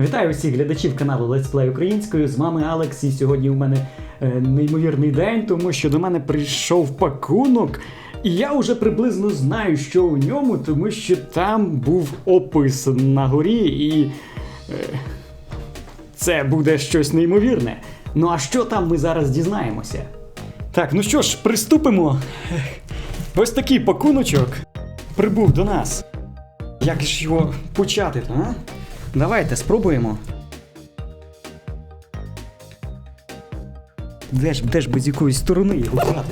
Вітаю всіх глядачів каналу Let's Play українською. З вами Алекс. І сьогодні у мене е, неймовірний день, тому що до мене прийшов пакунок. І я вже приблизно знаю, що у ньому, тому що там був опис на горі, і е, це буде щось неймовірне. Ну а що там ми зараз дізнаємося? Так, ну що ж, приступимо. Ось такий пакуночок прибув до нас. Як ж його почати, а? Давайте спробуємо. Де ж, де ж без якоїсь сторони його а?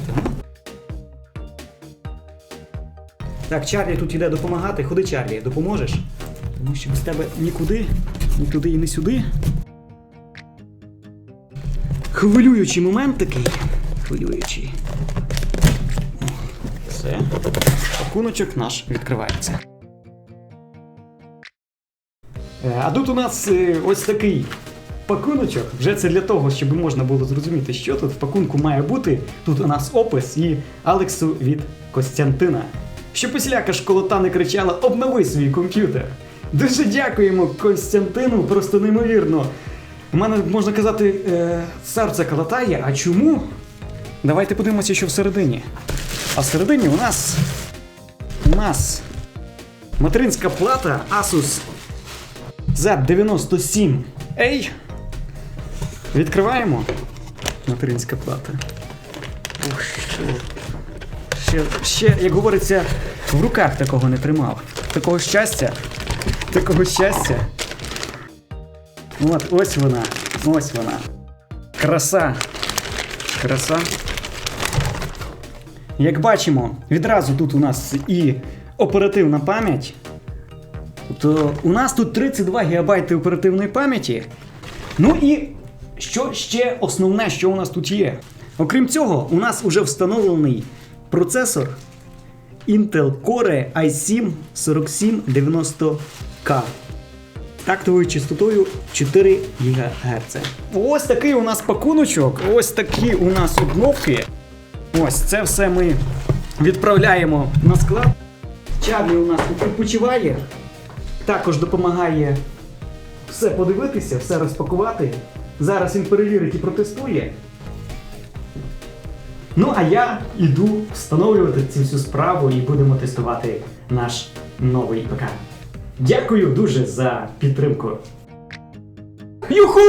Так, Чарлі тут іде допомагати. Ходи, Чарлі, допоможеш? Тому що без тебе нікуди, ні туди і не сюди. Хвилюючий момент такий. Хвилюючий. Все. Пакуночок наш відкривається. Е, А тут у нас е, ось такий пакуночок. Вже це для того, щоб можна було зрозуміти, що тут в пакунку має бути. Тут у нас опис і Алексу від Костянтина. Щоб посіляка школота не кричала обнови свій комп'ютер. Дуже дякуємо Костянтину, просто неймовірно. У мене можна казати, е, серце калатає. А чому? Давайте подивимося, що всередині. А всередині у нас. У нас материнська плата Asus Z97 Ей. Відкриваємо. Материнська плата. Ух, що. Ще, ще, як говориться, в руках такого не тримав. Такого щастя. Такого щастя. От, ось вона. Ось вона. Краса. Краса. Як бачимо, відразу тут у нас і оперативна пам'ять. Тобто у нас тут 32 ГБ оперативної пам'яті. Ну і що ще основне, що у нас тут є? Окрім цього, у нас вже встановлений процесор Intel Core i7 4790K тактовою частотою 4 ГГц. Ось такий у нас пакуночок, ось такі у нас обновки. Ось це все ми відправляємо на склад. Чарлі у нас відпочиває, також допомагає все подивитися, все розпакувати. Зараз він перевірить і протестує. Ну, а я йду встановлювати цю всю справу і будемо тестувати наш новий ПК. Дякую дуже за підтримку. Юху!